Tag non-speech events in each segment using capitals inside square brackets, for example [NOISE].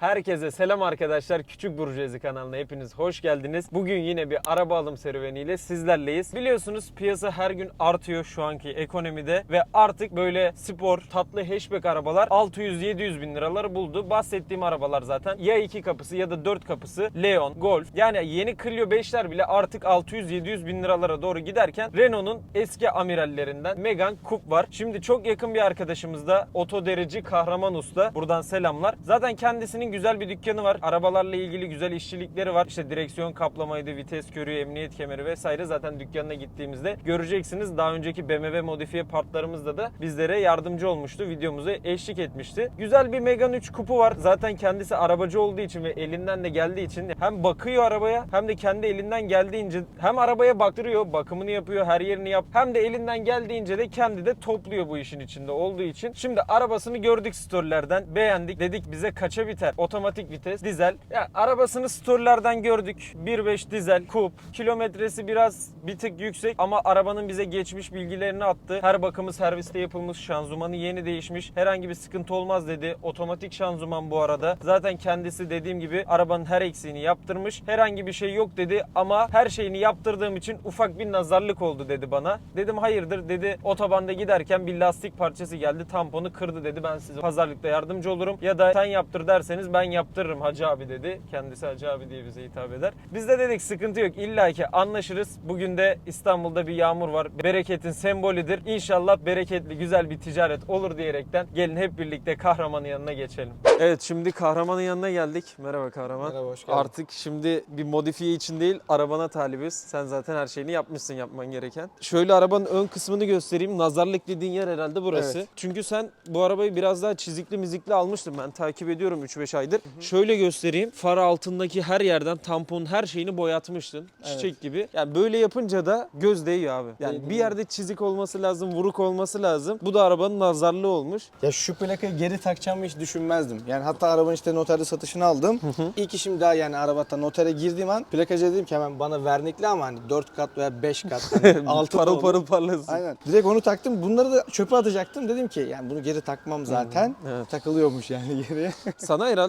Herkese selam arkadaşlar. Küçük Burjuezi kanalına hepiniz hoş geldiniz. Bugün yine bir araba alım serüveniyle sizlerleyiz. Biliyorsunuz piyasa her gün artıyor şu anki ekonomide ve artık böyle spor, tatlı hatchback arabalar 600-700 bin liraları buldu. Bahsettiğim arabalar zaten ya iki kapısı ya da dört kapısı Leon, Golf. Yani yeni Clio 5'ler bile artık 600-700 bin liralara doğru giderken Renault'un eski amirallerinden Megane Coupe var. Şimdi çok yakın bir arkadaşımız da otoderici Kahraman Usta. Buradan selamlar. Zaten kendisinin güzel bir dükkanı var. Arabalarla ilgili güzel işçilikleri var. İşte direksiyon kaplamaydı, vites körüğü, emniyet kemeri vesaire. Zaten dükkanına gittiğimizde göreceksiniz. Daha önceki BMW modifiye partlarımızda da bizlere yardımcı olmuştu. Videomuza eşlik etmişti. Güzel bir Megane 3 kupu var. Zaten kendisi arabacı olduğu için ve elinden de geldiği için hem bakıyor arabaya hem de kendi elinden geldiğince hem arabaya baktırıyor, bakımını yapıyor, her yerini yap. Hem de elinden geldiğince de kendi de topluyor bu işin içinde olduğu için. Şimdi arabasını gördük storylerden, beğendik. Dedik bize kaça biter? Otomatik vites, dizel. Ya arabasını storylerden gördük. 1.5 dizel, coupe. Kilometresi biraz bir tık yüksek ama arabanın bize geçmiş bilgilerini attı. Her bakımı serviste yapılmış, şanzımanı yeni değişmiş. Herhangi bir sıkıntı olmaz dedi. Otomatik şanzıman bu arada. Zaten kendisi dediğim gibi arabanın her eksiğini yaptırmış. Herhangi bir şey yok dedi ama her şeyini yaptırdığım için ufak bir nazarlık oldu dedi bana. Dedim hayırdır dedi. Otobanda giderken bir lastik parçası geldi. Tamponu kırdı dedi. Ben size pazarlıkta yardımcı olurum. Ya da sen yaptır derseniz ben yaptırırım Hacı abi dedi. Kendisi Hacı abi diye bize hitap eder. Biz de dedik sıkıntı yok. İlla ki anlaşırız. Bugün de İstanbul'da bir yağmur var. Bereketin sembolüdür. İnşallah bereketli güzel bir ticaret olur diyerekten gelin hep birlikte kahramanın yanına geçelim. Evet şimdi kahramanın yanına geldik. Merhaba kahraman. Merhaba, hoş geldin. Artık şimdi bir modifiye için değil arabana talibiz. Sen zaten her şeyini yapmışsın yapman gereken. Şöyle arabanın ön kısmını göstereyim. Nazarlık dediğin yer herhalde burası. Evet. Çünkü sen bu arabayı biraz daha çizikli mizikli almıştın. Ben takip ediyorum 3-5 aydır. Şöyle göstereyim. Far altındaki her yerden tampon her şeyini boyatmıştın. Çiçek gibi. Yani böyle yapınca da göz değiyor abi. Yani Değdi, bir değil yerde çizik olması lazım, vuruk olması lazım. Bu da arabanın nazarlığı olmuş. Ya şu plakayı geri takacağımı hiç düşünmezdim. Yani hatta arabanın işte noterde satışını aldım. İlk işim daha yani arabada notere girdiğim an plakacıya dedim ki hemen bana vernikli ama hani 4 kat veya 5 kat. [LAUGHS] Hani 6 parıl parıl parlasın. Aynen. Direkt onu taktım. Bunları da çöpe atacaktım. Dedim ki yani bunu geri takmam zaten. evet. Takılıyormuş yani [LAUGHS] geriye. Sana herhalde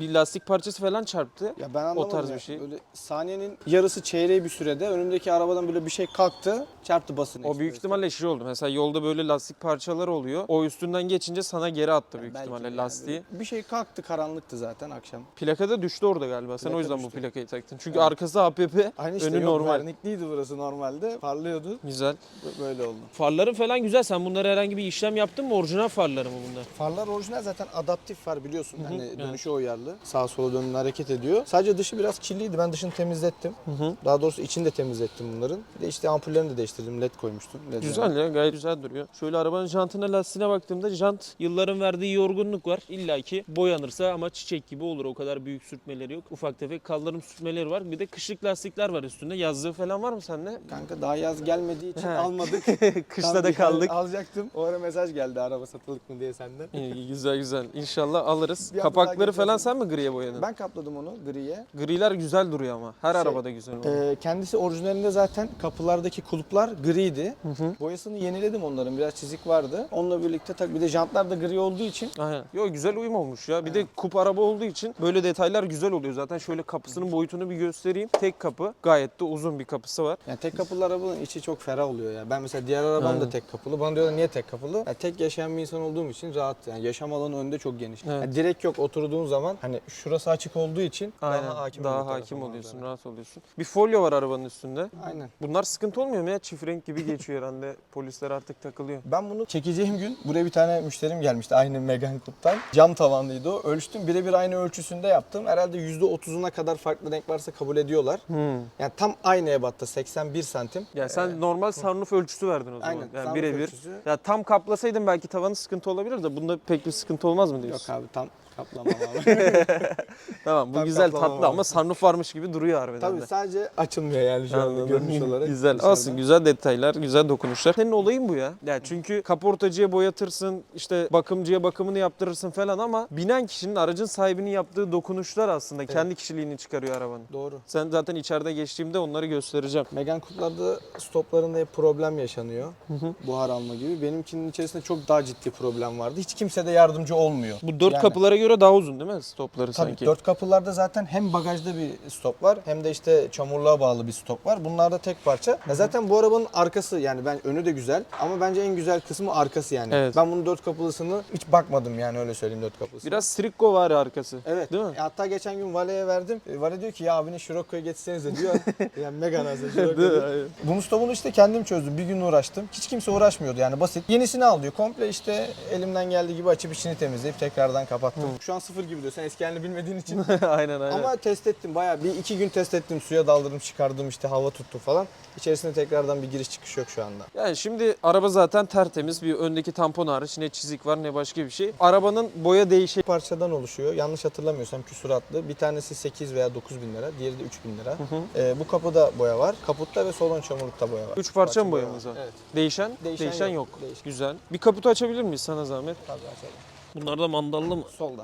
bir lastik parçası falan çarptı. ya ben anlamadım. tarz ya. bir şey. Böyle saniyenin yarısı çeyreği bir sürede önümdeki arabadan böyle bir şey kalktı. Çarptı basın. O büyük ihtimalle şey oldu. Mesela yolda böyle lastik parçaları oluyor. O üstünden geçince sana geri attı büyük Belki ihtimalle yani lastiği. Bir şey kalktı karanlıktı zaten akşam. Plakada düştü orada galiba. Sen o Plaka yüzden bu düştü. plakayı taktın. Çünkü Evet. arkası APP, Aynı işte önü yok, normal. vernikliydi burası normalde. Parlıyordu. Güzel. Böyle oldu. Farların falan güzel. Sen bunlara herhangi bir işlem yaptın mı? Orijinal farları mı bunlar? Farlar orijinal zaten adaptif far biliyorsun. Hani evet. Dönüşü uyarlı. Sağa sola dönün hareket ediyor. Sadece dışı biraz kirliydi. Ben dışını temizlettim. hı. Daha doğrusu içini de temizlettim bunların. Bir de işte ampullerini de değiştirdim. LED koymuştum. LED Güzel ya gayet güzel duruyor. Şöyle arabanın jantına lastiğine baktığımda jant yılların verdiği yorgunluk var. İlla ki boyanırsa ama çiçek gibi olur. O kadar büyük sürtmeleri yok. Ufak tefek kaldırım sürtmeleri var. Bir de kışlık lastikler var üstünde. Yazlığı falan var mı sende? Kanka daha yaz gelmediği için He. almadık. [LAUGHS] Kışta Tam da bir kaldık. Alacaktım. O ara mesaj geldi araba satılık mı diye senden. İyi, güzel güzel. İnşallah alırız. Kapakları daha falan sen mi griye boyadın? Ben kapladım onu griye. Griler güzel duruyor ama. Her Şey, arabada güzel oluyor. Ee, kendisi orijinalinde zaten kapılardaki kulplar griydi. Boyasını yeniledim onların. Biraz çizik vardı. Onunla birlikte tabii bir de jantlar da gri olduğu için Aynen. Yo güzel uyum olmuş ya. Bir de kup araba olduğu için böyle detaylar güzel oluyor. Zaten şöyle kapısının boyutunu bir göstereyim. Tek kapı. Gayet de uzun bir kapısı var. Yani tek kapılı arabanın içi çok ferah oluyor ya. Ben mesela diğer arabam Aynen. da tek kapılı. Bana diyorlar niye tek kapılı? Ya tek yaşayan bir insan olduğum için rahat. Yani yaşam alanı önünde çok geniş. Evet. Yani direkt yok oturduğun zaman hani şurası açık olduğu için Aynen. daha hakim Daha hakim oluyorsun, manzara. rahat oluyorsun. Bir folyo var arabanın üstünde. Aynen. Bunlar sıkıntı olmuyor mu ya? Çift renk gibi geçiyor herhalde. [LAUGHS] Polisler artık takılıyor. Ben bunu çekeceğim gün buraya bir tane müşterim gelmişti aynı Megane Coupe'tan. Cam tavanlıydı o. Ölçtüm birebir aynı ölçüsünde yaptım. Herhalde %30'una kadar farklı renk varsa kabul ediyorlar. Hmm. Yani tam aynı ebatta 81 santim. Ya sen normal sunroof ölçüsü verdin o zaman. Aynen, Yani birebir. Ya tam kaplasaydın belki tavanı sıkıntı olabilir de bunda pek bir sıkıntı olmaz mı diyorsun? Yok abi tam kaplamam abi. [LAUGHS] Tamam bu Tam güzel tatlı ama sunroof varmış gibi duruyor harbiden Tabii de. sadece açılmıyor yani şu anda Anladım. görünüş olarak. Güzel. dışarıdan. Olsun güzel detaylar, güzel dokunuşlar. Senin olayın bu ya. Yani çünkü kaportacıya boyatırsın, işte bakımcıya bakımını yaptırırsın falan ama binen kişinin aracın sahibinin yaptığı dokunuşlar aslında kendi kişiliğini çıkarıyor arabanın. Doğru. Sen zaten içeride geçtiğimde onları göstereceğim. Megane Coupe'larda stoplarında hep problem yaşanıyor. Buhar alma gibi. Benimkinin içerisinde çok daha ciddi problem vardı. Hiç kimse de yardımcı olmuyor. Bu dört Yani- kapılara göre göre daha uzun değil mi stopları Tabii sanki? dört kapılarda zaten hem bagajda bir stop var hem de işte çamurluğa bağlı bir stop var. Bunlar da tek parça. Ya zaten bu arabanın arkası yani ben önü de güzel ama bence en güzel kısmı arkası yani. Evet. Ben bunun dört kapılısını hiç bakmadım yani öyle söyleyeyim dört kapılısını. Biraz Stricko var arkası. Evet. Değil mi? E, Hatta geçen gün Vale'ye verdim. E, Vale diyor ki ya abini Scirocco'ya getirsenize [LAUGHS] diyor. yani mega nazlı Scirocco. Bunun stopunu işte kendim çözdüm. Bir gün uğraştım. Hiç kimse uğraşmıyordu yani basit. Yenisini al diyor. Komple işte elimden geldiği gibi açıp içini temizleyip tekrardan kapattım. Şu an sıfır gibi diyor. Sen eski halini bilmediğin için. [LAUGHS] aynen aynen. Ama test ettim bayağı bir iki gün test ettim. Suya daldırdım çıkardım işte hava tuttu falan. İçerisinde tekrardan bir giriş çıkış yok şu anda. Yani şimdi araba zaten tertemiz. Bir öndeki tampon hariç ne çizik var ne başka bir şey. Arabanın boya değişi parçadan oluşuyor. Yanlış hatırlamıyorsam küsuratlı. Bir tanesi 8 veya 9 bin lira. Diğeri de 3 bin lira. Ee, bu kapıda boya var. Kaputta ve solon çamurlukta boya var. Üç parça mı boya boyamız var? Evet. Değişen? Değişen, Değişen yok. yok. Değişen. Güzel. Bir kaputu açabilir miyiz sana zahmet? Tabii açalım. Bunlar da mandallı mı? Solda.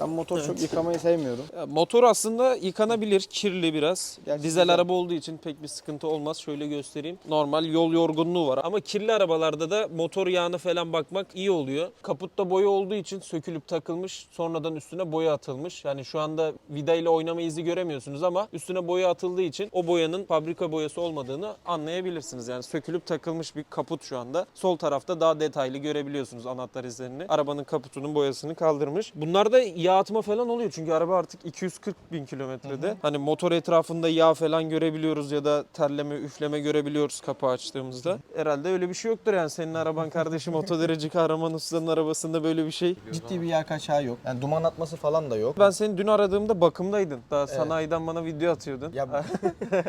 Ben motor çok yıkamayı sevmiyorum. Ya, motor aslında yıkanabilir, kirli biraz. Gerçi Dizel araba olduğu için pek bir sıkıntı olmaz. Şöyle göstereyim. Normal yol yorgunluğu var ama kirli arabalarda da motor yağını falan bakmak iyi oluyor. Kaputta boya olduğu için sökülüp takılmış, sonradan üstüne boya atılmış. Yani şu anda vida ile oynama izi göremiyorsunuz ama üstüne boya atıldığı için o boyanın fabrika boyası olmadığını anlayabilirsiniz. Yani sökülüp takılmış bir kaput şu anda. Sol tarafta daha detaylı görebiliyorsunuz anahtar izlerini. Arabanın kaputunun boyasını kaldırmış. Bunlarda yağ atma falan oluyor çünkü araba artık 240 bin kilometrede. Hani motor etrafında yağ falan görebiliyoruz ya da terleme, üfleme görebiliyoruz kapağı açtığımızda. Herhalde öyle bir şey yoktur yani senin araban kardeşim [LAUGHS] otodereci kahraman ustanın arabasında böyle bir şey. Ciddi bir yağ kaçağı yok. Yani duman atması falan da yok. Ben seni dün aradığımda bakımdaydın. Daha sanayiden bana video atıyordun. Ya, [LAUGHS]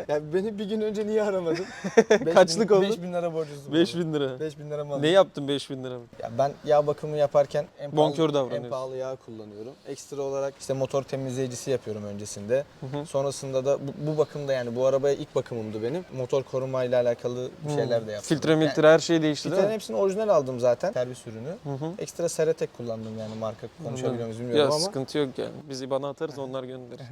ya beni bir gün önce niye aramadın? [LAUGHS] Beş Kaçlık bin, oldu? 5 bin lira borcuzum. 5000 lira. 5 bin lira mı Ne aldın? yaptın 5000 lira? Ya ben yağ bakımı yaparken en pahalı, Bonkör davranıyorsun. en pahalı yağ kullanıyorum. Ekstra olarak işte motor temizleyicisi yapıyorum öncesinde. Sonrasında da bu, bu bakımda yani bu arabaya ilk bakımımdı benim. Motor korumayla alakalı bir şeyler de yaptım. Filtre miltre her şey değişti değil Filtrenin mi? hepsini orijinal aldım zaten. Servis ürünü. Hı hı. Ekstra Seratek kullandım yani marka konuşabiliyor muyuz bilmiyorum Ya ama. sıkıntı yok yani. Biz bana atarız onlar gönderir.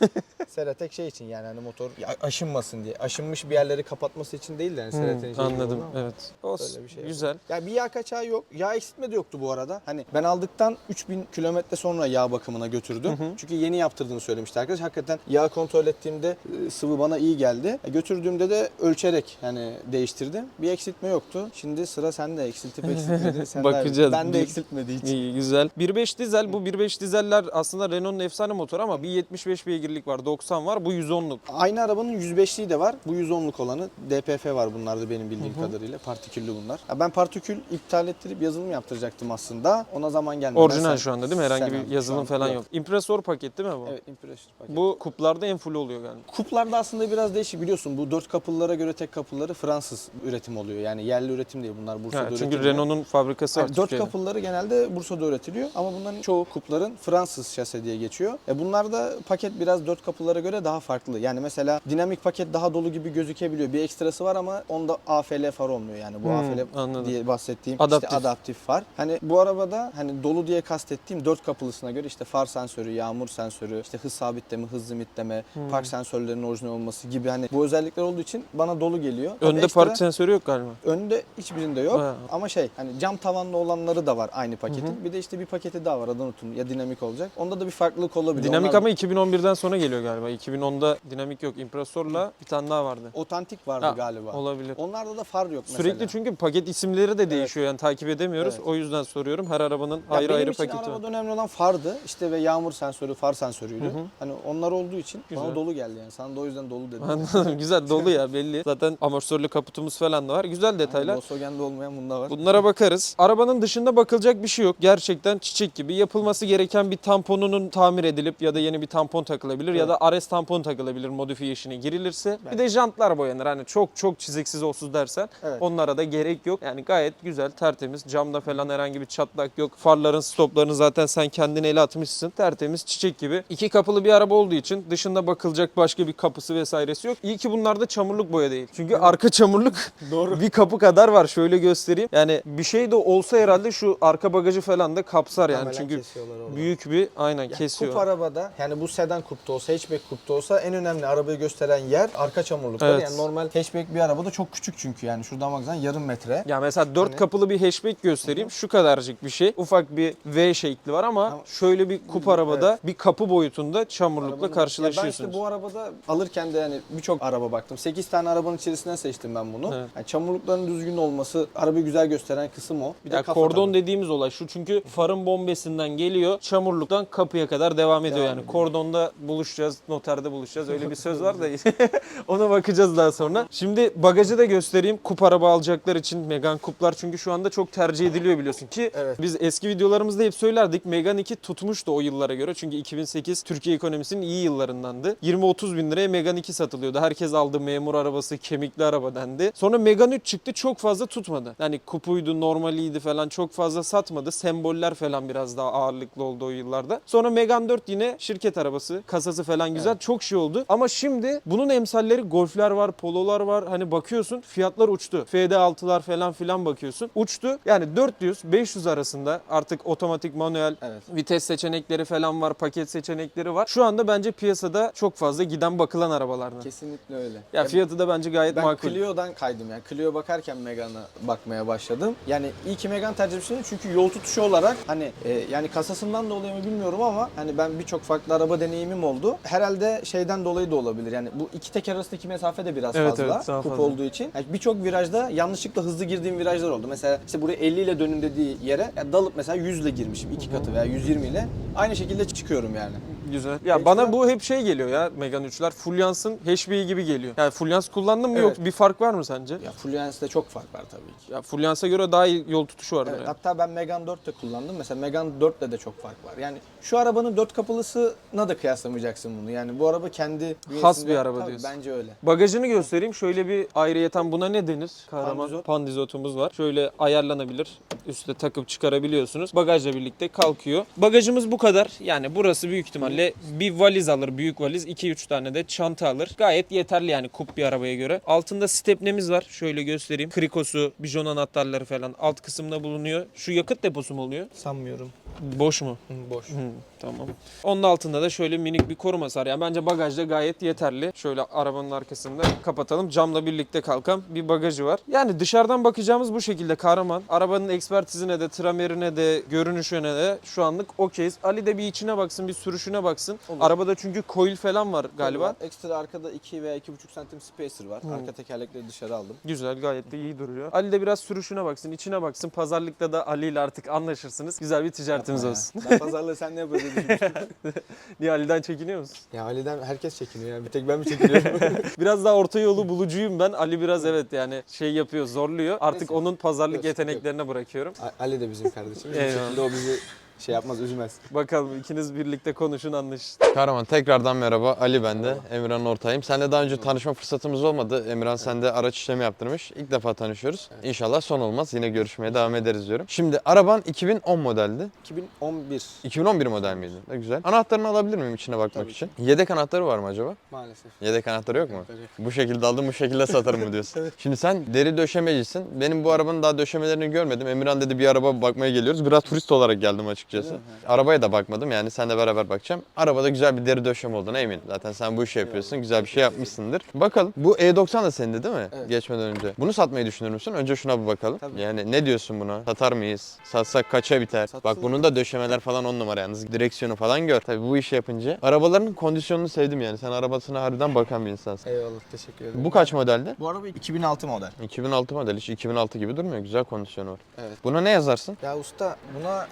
[LAUGHS] Seratek şey için yani hani motor ya aşınmasın diye. Aşınmış bir yerleri kapatması için değil de yani Seratek'in şeyi Anladım ama. evet. Olsun. Bir şey Güzel. Ya bir yağ kaçağı yok. Yağ eksiltme de yoktu bu arada. Hani ben aldıktan 3000 kilometre sonra yağ bakımına götürdüm. Çünkü yeni yaptırdığını söylemişti arkadaş. Hakikaten yağ kontrol ettiğimde e, sıvı bana iyi geldi. E, Götürdüğümde de ölçerek yani değiştirdim. Bir eksiltme yoktu. Şimdi sıra sende. Eksiltip eksiltmedin. [LAUGHS] Sen Bakacağız. Ben de eksiltmedi hiç. İyi güzel. 1.5 dizel bu 1.5 dizeller aslında Renault'un efsane motoru ama bir 75 beygirlik var 90 var bu 110'luk. Aynı arabanın 105'liği de var. Bu 110'luk olanı. DPF var bunlarda benim bildiğim kadarıyla. Partiküllü bunlar. Ya ben partikül iptal ettirip yazılım yaptıracaktım aslında. Ona zaman gelmedi. Orijinal Ben şu anda değil mi? Herhangi sen bir aldın. Yazılım an falan yok. İmpresor paket değil mi bu? Evet, impression paket. Bu kuplarda en full oluyor galiba. Kuplarda aslında biraz değişik biliyorsun. Bu dört kapılılara göre tek kapıları Fransız üretim oluyor. Yani yerli üretim değil bunlar Bursa'da Ha, çünkü üretiliyor. Renault'un fabrikası var Yani dört kapıları genelde Bursa'da üretiliyor ama bunların çoğu kupların Fransız şase diye geçiyor. E bunlarda paket biraz dört kapılara göre daha farklı. Yani mesela dinamik paket daha dolu gibi gözükebiliyor. Bir ekstrası var ama onda AFL far olmuyor yani. Bu Hmm, AFL anladım. diye bahsettiğim Adaptif. işte adaptif far. Hani bu arabada hani dolu diye kastettiğim dört kapılısına göre işte far sensörü, yağmur sensörü, işte hız sabitleme, hız limitleme, Hmm. park sensörlerinin orijinal olması gibi hani bu özellikler olduğu için bana dolu geliyor. Tabii Önde ekstra- park sensörü yok galiba. Önde hiçbirinde yok Ha. ama şey hani cam tavanlı olanları da var aynı paketin. Bir de işte bir paketi daha var adını unuttum ya dinamik olacak. Onda da bir farklılık olabilir. Dinamik Onlar ama 2011'den sonra geliyor galiba. 2010'da dinamik yok. İmpresorla bir tane daha vardı. otantik vardı Ha, galiba. Olabilir. Onlarda da far yok mesela. Sürekli çünkü paket isimleri de değişiyor yani takip edemiyoruz. Evet. O yüzden soruyorum. Her arabanın Ya ayrı benim ayrı için paketi var. arabada önemli olan fardı işte ve yağmur sensörü, far sensörüydü. Hı hı. Hani onlar olduğu için Güzel. bana dolu geldi yani. Sana da o yüzden dolu dedim. Anladım. Güzel dolu [LAUGHS] ya belli. Zaten amortisörlü kaputumuz falan da var. Güzel detaylar. Volkswagen'de olmayan bunda var. Bunlara bakarız. Arabanın dışında bakılacak bir şey yok. Gerçekten çiçek gibi. Yapılması gereken bir tamponunun tamir edilip ya da yeni bir tampon takılabilir ya da Ares tampon takılabilir modifiye işine girilirse. Bir de jantlar boyanır. Hani çok çok çiziksiz olsuz dersen Evet. onlara da gerek yok. Yani gayet güzel, tertemiz. Camda falan herhangi bir çatlak yok. Farların stoplarını zaten sen kendin ele atmışsın. Tertemiz, çiçek gibi. İki kapılı bir araba olduğu için dışında bakılacak başka bir kapısı vesairesi yok. İyi ki bunlarda çamurluk boya değil. Çünkü arka çamurluk [LAUGHS] Doğru. bir kapı kadar var. Şöyle göstereyim. Yani bir şey de olsa herhalde şu arka bagajı falan da kapsar yani. Muhtemelen Çünkü büyük bir aynen Ya kesiyor. Kup arabada yani bu sedan kupta olsa, hatchback kupta olsa en önemli arabayı gösteren yer arka çamurlukları. Evet. Yani normal hatchback bir arabada çok küçük çünkü yani şuradan baksan yarım metre. Ya mesela dört Hani- kapılı bir hatchback göstereyim. Şu kadarcık bir şey. Ufak bir V şekli var ama Ama- şöyle bir kup arabada bir kapı boyutunda çamurlukla Arabanın- karşılaşıyorsunuz. Ya ben işte bu arabada alırken de yani birçok araba baktım. 8 tane arabanın içerisinden seçtim ben bunu. Evet. Yani çamurlukların düzgün olması, arabayı güzel gösteren kısım o. Bir de Ya kafa kordon tabii. dediğimiz olay şu çünkü farın bombesinden geliyor, çamurluktan kapıya kadar devam ediyor Devam yani. ediyor. Kordonda buluşacağız, noterde buluşacağız. Öyle bir söz var da [LAUGHS] [LAUGHS] ona bakacağız daha sonra. Şimdi bagajı da göstereyim. Kup araba alacaklar için Megane Kuplar çünkü şu anda çok tercih ediliyor biliyorsun ki Evet. biz eski videolarımızda hep söylerdik. Megane 2 tutmuştu o yıllara göre. Çünkü 2008 Türkiye ekonomisinin iyi yıllarındandı. 20-30 bin liraya Megane 2 satılıyordu. Herkes aldı memur arabası, kemikli araba dendi. Sonra Megane 3 çıktı çok fazla tutmadı. Yani kupuydu, normaliydi falan çok fazla satmadı. Semboller falan biraz daha ağırlıklı oldu o yıllarda. Sonra Megane 4 yine şirket arabası. Kasası falan güzel. Çok şey oldu. Ama şimdi bunun emsalleri Golf'ler var, Polo'lar var. Hani bakıyorsun fiyatlar uçtu. FD6'lar falan filan bakıyorsun. Uçtu. Yani 400-500 arasında artık otomatik manuel Evet. vites seçenekleri falan var, paket seçenekleri var. Şu anda bence piyasada çok fazla giden bakılan arabalardan. Kesinlikle öyle. Ya fiyatı da bence gayet ben makul. Clio'dan kaydım yani. Clio bakarken Megane'a bakmaya başladım. Yani iyi ki Megane tercih etmişim çünkü yol tutuşu olarak hani e, yani kasasından dolayı mı bilmiyorum ama hani ben birçok farklı araba deneyimim oldu. Herhalde şeyden dolayı da olabilir. Yani bu iki teker arasındaki mesafe de biraz Evet, fazla. evet, kup fazla. olduğu için. Yani birçok virajda yanlışlıkla hızlı girdiğim virajlar oldu. Mesela işte buraya 50 ile dönün dediği yere ya dalıp mesela 100 ile girmişim iki katı veya 120 ile. Aynı şekilde çıkıyorum yani. Güzel. Ya Ekstra- bana bu hep şey geliyor ya Megane 3'ler. Fulyans'ın HB'yi gibi geliyor. Yani Fulyans kullandın mı Evet. yok bir fark var mı sence? Ya Fluence'de çok fark var tabii ki. Ya Fulyans'a göre daha iyi yol tutuşu vardır Evet, yani. hatta ben Megane 4 de kullandım. Mesela Megane 4'le de çok fark var. Yani şu arabanın dört kapılısına da kıyaslayamayacaksın bunu. Yani bu araba kendi bünyesinde- bir araba Tabii, diyorsun. Bence öyle. Bagajını göstereyim. Şöyle bir ayrıyeten buna ne denir? Kahraman Pandizot. pandizotumuz var. Şöyle ayarlanabilir. Üste takıp çıkarabiliyorsunuz. Bagajla birlikte kalkıyor. Bagajımız bu kadar. Yani burası büyük ihtimalle bir valiz alır. Büyük valiz. 2-3 tane de çanta alır. Gayet yeterli yani kup bir arabaya göre. Altında stepnemiz var. Şöyle göstereyim. Krikosu, bijon anahtarları falan alt kısımda bulunuyor. Şu yakıt deposu mu oluyor? Sanmıyorum. Boş mu? boş. Hı, tamam. Onun altında da şöyle minik bir koruması var. Yani bence bagajda gayet yeterli. Şöyle arabanın arkasında kapatalım. Camla birlikte kalkan bir bagajı var. Yani dışarıdan bakacağımız bu şekilde kahraman. Arabanın ekspertizine de, tramerine de, görünüşüne de şu anlık okeyiz. Ali de bir içine baksın, bir sürüşüne baksın. Olur. Arabada çünkü coil falan var galiba. Ekstra arkada 2 veya 2,5 santim spacer var. Arka tekerlekleri dışarı aldım. Güzel gayet de iyi duruyor. Ali de biraz sürüşüne baksın, içine baksın. Pazarlıkta da Ali ile artık anlaşırsınız. Güzel bir ticaretimiz Yapma olsun. ya. Ben pazarlığı sen ne düşünmüştüm. [LAUGHS] Niye Ali'den çekiniyor musun? ya Ali'den herkes çekiniyor yani. Bir tek ben mi çekiniyorum? [LAUGHS] Biraz daha orta yolu bulucuyum ben. Ali biraz evet yani şey yapıyor, zorluyor. Artık Neyse. onun pazarlık Yok, yeteneklerine bırakıyorum. A- Ali de bizim kardeşimiz. Şekilde o bizi şey yapmaz, üzmez. Bakalım ikiniz birlikte konuşun anlaşın. Kahraman tekrardan merhaba. Ali ben de. Emirhan'ın ortağıyım. Seninle daha önce tanışma fırsatımız olmadı. Emirhan sende araç işlemi yaptırmış. İlk defa tanışıyoruz. İnşallah son olmaz. Yine görüşmeye devam ederiz diyorum. Şimdi araban 2010 modeldi. 2011 2011 model miydi? Ne güzel. Anahtarını alabilir miyim içine bakmak Tabii ki. için? Yedek anahtarı var mı acaba? maalesef. Yedek anahtarı yok mu? Bu şekilde aldım bu şekilde satarım mı [LAUGHS] diyorsun? Şimdi sen deri döşemecisin. Benim bu arabanın daha döşemelerini görmedim. Emirhan dedi bir araba bakmaya geliyoruz. Biraz turist olarak geldim açıkçası. Mi? Arabaya da bakmadım yani senle beraber bakacağım. Arabada güzel bir deri döşeme olduğuna eminim. Zaten sen bu işi yapıyorsun. Güzel bir şey yapmışsındır. Bakalım. Bu E90 da senin değil mi? Evet. Geçmeden önce. Bunu satmayı düşünür müsün? Önce şuna bir bakalım. Tabii. Yani ne diyorsun buna? Satar mıyız? Satsak kaça biter? Satsın. Bak bunun da döşemeler falan on numara yalnız. Direksiyonu falan gör. Tabii bu işi yapınca. Arabaların kondisyonunu sevdim yani. Sen arabasına harbiden bakan bir insansın. Eyvallah, teşekkür ederim. Bu kaç modeldi? Bu araba 2006 model. 2006 model. Hiç 2006 gibi durmuyor. Güzel kondisyonu var. Evet. Buna ne yazarsın? Ya usta buna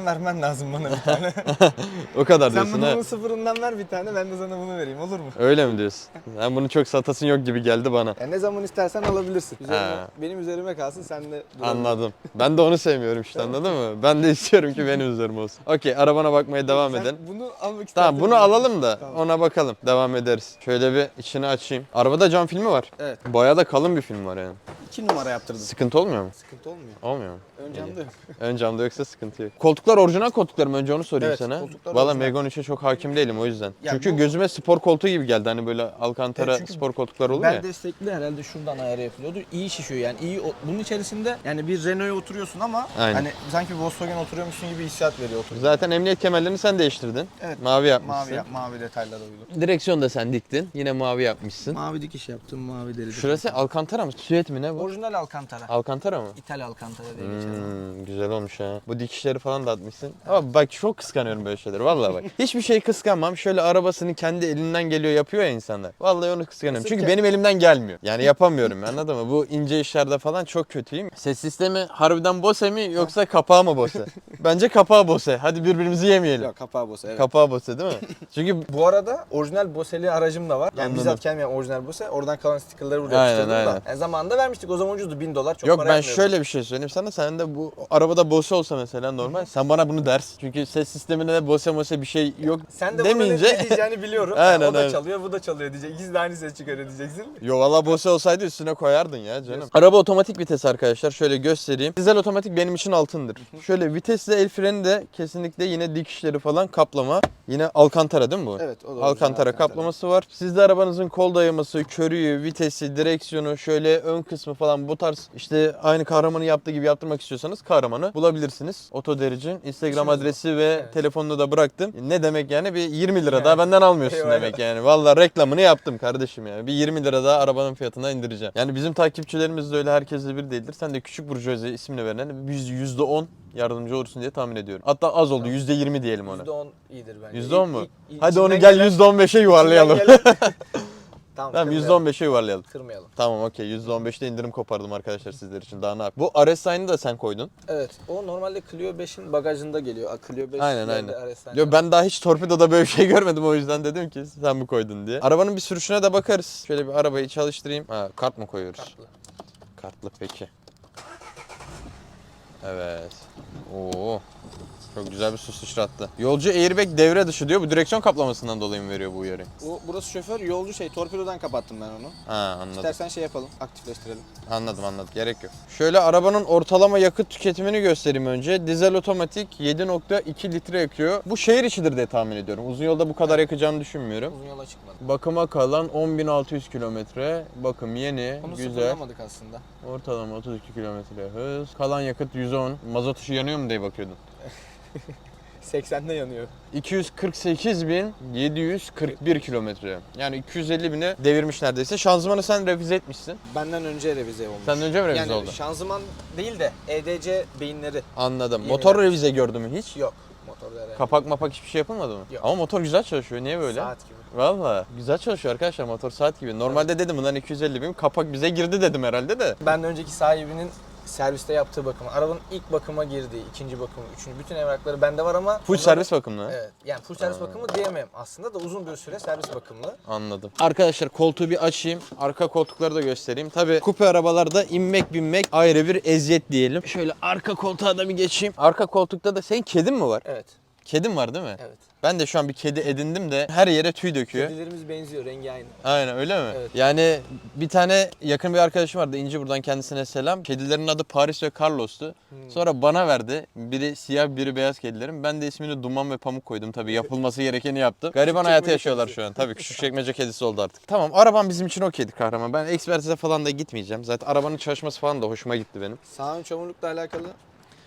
yenisininden vermen lazım bana bir tane. [LAUGHS] O kadar Sen diyorsun bana ha. bunun sıfırından ver bir tane ben de sana bunu vereyim olur mu? Öyle mi diyorsun? Sen bunu çok satasın yok gibi geldi bana. Ya ne zaman istersen alabilirsin. Üzerime, Ha. benim üzerime kalsın sen de. Anladım. Ben de onu sevmiyorum işte [LAUGHS] anladın mı? Ben de istiyorum ki benim üzerime olsun. Okey arabana bakmaya devam Sen edelim. bunu almak istersen. Tamam bunu alalım da Tamam. ona bakalım. Devam ederiz. Şöyle bir içini açayım. Arabada cam filmi var. Evet. Bayağı da kalın bir film var yani. 2 numara yaptırdım. Sıkıntı olmuyor mu? Sıkıntı olmuyor. Olmuyor mu? Ön camda yok. Ön camda yoksa sıkıntı yok. Koltuklar orijinal koltuklar mı? Önce onu sorayım Evet, sana. koltuklar Valla orijinal. Megane için çok hakim değilim o yüzden. Ya çünkü bu- gözüme spor koltuğu gibi geldi. Hani böyle Alcantara Evet, çünkü spor koltuklar olur Bel ya. destekli herhalde şuradan ayarı yapılıyordu. İyi şişiyor yani. iyi. o- Bunun içerisinde yani bir Renault'a oturuyorsun ama Aynen. hani sanki Volkswagen oturuyormuşsun gibi hissiyat veriyor otururken. Zaten emniyet kemerlerini sen değiştirdin. Evet. Mavi yapmışsın. Mavi, yap- mavi detaylara uygun. Direksiyon da sen diktin. Yine mavi yapmışsın. Mavi dikiş yaptım, mavi deri. Şurası Alcantara mı? Süet mi ne bu? Bu? Orijinal Alcantara. Alcantara mı? İtalya Alcantara diye geçer. Hmm, güzel olmuş ha. Bu dikişleri falan da atmışsın. Ama bak çok kıskanıyorum böyle şeyleri. Vallahi bak. [LAUGHS] Hiçbir şey kıskanmam. Şöyle arabasını kendi elinden geliyor yapıyor ya insanlar. Vallahi onu kıskanıyorum. Çünkü benim elimden gelmiyor. Yani yapamıyorum anladın mı? Bu ince işlerde falan çok kötüyüm. Ses sistemi harbiden Bose mi yoksa kapağı mı Bose? [LAUGHS] Bence kapağı Bose. Hadi birbirimizi yemeyelim. Yok kapağı Bose evet. Kapağı Bose değil mi? [LAUGHS] Çünkü Bu arada orijinal Bose'li aracım da var. Yani Anladım. bizzat kendim yani orijinal Bose. Oradan kalan stickerları burada Aynen, yapıştırdım aynen. da. Yani zamanında vermiştik. O zaman ucuzdu. 1000 dolar. Çok Yok para ben yapmıyordu. şöyle bir şey söyleyeyim sana. Sen de bu arabada Bose olsa mesela normal. Sen bana bunu dersin. Çünkü ses sisteminde de Bose Bose bir şey yok Sen de demeyince. bunun ne diyeceğini biliyorum. [LAUGHS] Aynen, o da aynen. çalıyor, bu da çalıyor diyecek. İkisi de aynı ses çıkarıyor diyeceksin. Yo valla Bose olsaydı üstüne koyardın ya canım. Araba otomatik vites arkadaşlar. Şöyle göstereyim. Dizel otomatik benim için altındır. Şöyle vitesle el freni de kesinlikle yine dikişleri falan kaplama. Yine Alcantara değil mi bu? Evet, o da Alcantara Alcantara. kaplaması var. Sizde arabanızın kol dayaması, körüğü, vitesi, direksiyonu, şöyle ön kısmı falan bu tarz işte aynı kahramanın yaptığı gibi yaptırmak istiyorsanız kahramanı bulabilirsiniz. Otoderic'in Instagram İşimiz adresi ve Evet. telefonunu da bıraktım. Ne demek yani bir 20 lira daha benden almıyorsun demek yani. Valla reklamını yaptım kardeşim yani. Bir 20 lira daha arabanın fiyatına indireceğim. Yani bizim takipçilerimiz de öyle herkesle bir değildir. Sen de küçük burjuvazi ismini veren biz %10 yardımcı olursun diye tahmin ediyorum. Hatta az oldu %20 diyelim ona. %10 iyidir bence. %10 mu? İlk- ilk- Hadi onu içinden gel gelen- %15'e yuvarlayalım. içinden gelen- [LAUGHS] [LAUGHS] tamam, Tamam kırmayalım. %15'e yuvarlayalım. Kırmayalım. Tamam okey %15'te indirim kopardım arkadaşlar sizler için daha ne yap. Bu RS sign'ı da sen koydun. Evet. O normalde Clio 5'in bagajında geliyor. Clio 5 Aynen, aynen. Yo ben daha hiç torpidoda böyle bir şey [LAUGHS] görmedim o yüzden dedim ki sen mi koydun diye. Arabanın bir sürüşüne de bakarız. Şöyle bir arabayı çalıştırayım. Ha kart mı koyuyoruz? Kartlı. Kartlı peki. Evet. Oo. Çok güzel bir su sıçrattı. Yolcu airbag devre dışı diyor. Bu direksiyon kaplamasından dolayı mı veriyor bu uyarıyı? O, burası şoför, yolcu şey. Torpidodan kapattım ben onu. Ha anladım. İstersen şey yapalım. Aktifleştirelim. Anladım anladım. Gerek yok. Şöyle arabanın ortalama yakıt tüketimini göstereyim önce. Dizel otomatik 7.2 litre yakıyor. Bu şehir içidir diye tahmin ediyorum. Uzun yolda bu kadar yakacağını düşünmüyorum. Uzun yola çıkmadık. Bakıma kalan 10.600 kilometre. Bakım yeni, Onu güzel. sıfırlamadık aslında. Ortalama 32 kilometre hız. Kalan yakıt 110. Mazot ışığı yanıyor mu diye bakıyordun. [LAUGHS] [LAUGHS] 80'de yanıyor. 248.741 kilometre. Yani 250 bine devirmiş neredeyse. Şanzımanı sen revize etmişsin. Benden önce revize olmuş. Sen önce mi revize yani oldu? şanzıman değil de EDC beyinleri Anladım. Yeni Motor revize gördün mü hiç? yok. Motorda herhangi Kapak mapak hiçbir şey yapılmadı mı? Yok. Ama motor güzel çalışıyor. Niye böyle? Saat gibi. Valla güzel çalışıyor arkadaşlar motor saat gibi. Normalde dedim bundan 250 bin kapak bize girdi dedim herhalde de. Benden önceki sahibinin serviste yaptığı bakım. Arabanın ilk bakıma girdiği, ikinci bakımı, üçüncü bütün evrakları bende var ama... Full onları- servis bakımlı. Evet. Yani full servis bakımı diyemem aslında da uzun bir süre servis bakımlı. Anladım. Arkadaşlar koltuğu bir açayım. Arka koltukları da göstereyim. Tabi kupe arabalarda inmek binmek ayrı bir eziyet diyelim. Şöyle arka koltuğa da bir geçeyim. Arka koltukta da senin kedin mi var? Evet. Kedin var değil mi? Evet. Ben de şu an bir kedi edindim de her yere tüy döküyor. Kedilerimiz benziyor, rengi aynı. Aynen öyle mi? Evet. Yani bir tane yakın bir arkadaşım vardı İnci buradan kendisine selam. Kedilerin adı Paris ve Carlos'tu. Hmm. Sonra bana verdi. Biri siyah biri beyaz kedilerim. Ben de ismini Duman ve Pamuk koydum tabii. Yapılması gerekeni yaptım. Gariban hayatı yaşıyorlar şu an. Tabii küçük [LAUGHS] çekmece kedisi oldu artık. Tamam arabam bizim için okeydi kahraman. Ben ekspertize falan da gitmeyeceğim. Zaten arabanın çalışması falan da hoşuma gitti benim. Sağ ön çamurlukla alakalı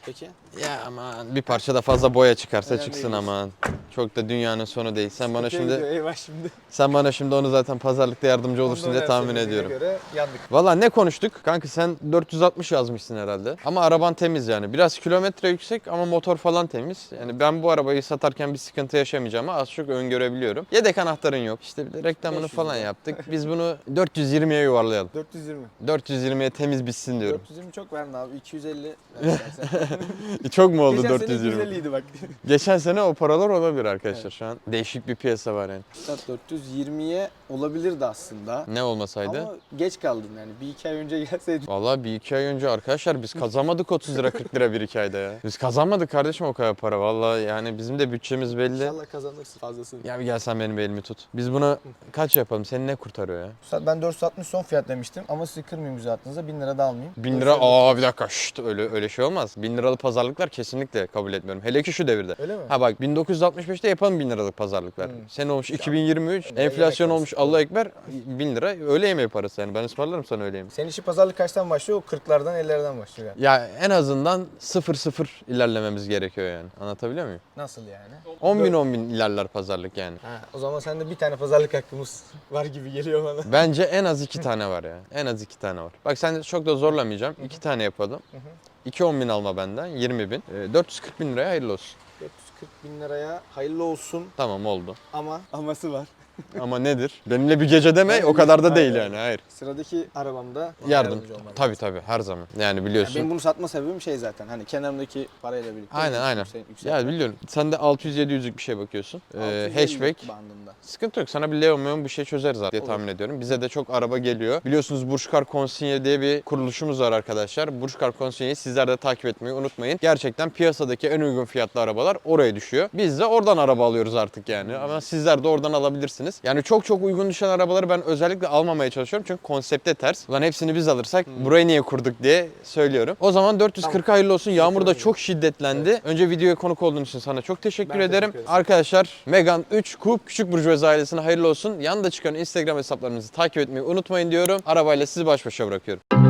peki? Ya aman bir parça da fazla boya çıkarsa Önemli çıksın değil. aman. Çok da dünyanın sonu değil. Sen bana şimdi Eyvah şimdi. sen bana şimdi onu zaten pazarlıkta yardımcı olursun Onu diye tahmin ediyorum. göre yandık. Valla ne konuştuk? Kanka sen 460 yazmışsın herhalde. Ama araban temiz yani. Biraz kilometre yüksek ama motor falan temiz. Yani ben bu arabayı satarken bir sıkıntı yaşamayacağımı az çok öngörebiliyorum. Yedek anahtarın yok. İşte bir reklamını 500 falan yaptık. Biz bunu 420'ye yuvarlayalım. 420. 420'ye temiz bitsin diyorum. 420 çok verdin abi. 250 ver istersen. Çok mu oldu Geçen sene 420? 250 idi bak. Geçen sene o paralar olabilir arkadaşlar şu an. Değişik bir piyasa var yani. Üstad 420'ye olabilirdi aslında. Ne olmasaydı? Ama geç kaldın yani. Bir iki ay önce [LAUGHS] gelseydin. Vallahi bir iki ay önce arkadaşlar biz kazanmadık 30 lira 40 lira bir iki ayda ya. Biz kazanmadık kardeşim o kadar para. Vallahi yani bizim de bütçemiz belli. İnşallah kazanırsın fazlasını. Ya bir gel sen benim elimi tut. Biz bunu kaç yapalım? Seni ne kurtarıyor ya? Ben 460 son fiyat demiştim ama sizi kırmayayım güzel aklınıza. 1000 lira da almayayım. 1000 lira aa bir dakika şşt öyle öyle şey olmaz. 1000 lira liralık pazarlıklar kesinlikle kabul etmiyorum. Hele ki şu devirde. Öyle mi? Ha bak 1965'te yapalım 1000 liralık pazarlıklar. Hmm. Sene olmuş 2023, Yemek enflasyon olmuş Allah ekber 1000 lira öğle yemeği parası yani. Ben ısmarlarım sana öğle yemeği. Senin işi pazarlık kaçtan başlıyor? O 40'lardan 50'lerden başlıyor. yani. Ya en azından 0-0 ilerlememiz gerekiyor yani. Anlatabiliyor muyum? Nasıl yani? 10 bin 10 bin ilerler pazarlık yani. Ha, o zaman sende bir tane pazarlık hakkımız [LAUGHS] var gibi geliyor bana. Bence en az iki tane var ya. En az iki tane var. Bak sen çok da zorlamayacağım. İki tane yapalım. Hı hı. 2 10 bin alma benden 20 bin. Ee, 440 bin liraya hayırlı olsun. 440 bin liraya hayırlı olsun Tamam oldu. ama aması var. Ama nedir? Benimle bir gece deme o kadar da değil yani hayır. Sıradaki arabamda bana Yardım. yardımcı olman Tabii lazım. tabii her zaman. Yani Yani biliyorsun. benim bunu satma sebebim şey zaten hani kenarımdaki parayla birlikte. Aynen aynen. yüksek- yüksek- Ya biliyorum. Sen de 600-700'lük bir şey bakıyorsun. Ee, 650 hatchback. bandında. Sıkıntı yok. Sana bir Leo Meo bir şey çözeriz zaten diye Olur. tahmin ediyorum. Bize de çok araba geliyor. Biliyorsunuz Burçkar Konsinye diye bir kuruluşumuz var arkadaşlar. Burçkar Konsinye'yi sizler de takip etmeyi unutmayın. Gerçekten piyasadaki en uygun fiyatlı arabalar oraya düşüyor. Biz de oradan araba alıyoruz artık yani. Ama sizler de oradan alabilirsiniz. Yani çok çok uygun düşen arabaları ben özellikle almamaya çalışıyorum. Çünkü konsepte ters. Ulan hepsini biz alırsak burayı niye kurduk diye söylüyorum. O zaman 440 hayırlı olsun. Yağmur da çok şiddetlendi. Önce videoya konuk olduğun için sana çok teşekkür Ben ederim. teşekkür. Arkadaşlar Megan 3 Coupe Küçük Burjuvazi ailesine hayırlı olsun. Yanında çıkan Instagram hesaplarınızı takip etmeyi unutmayın diyorum. Arabayla sizi baş başa bırakıyorum.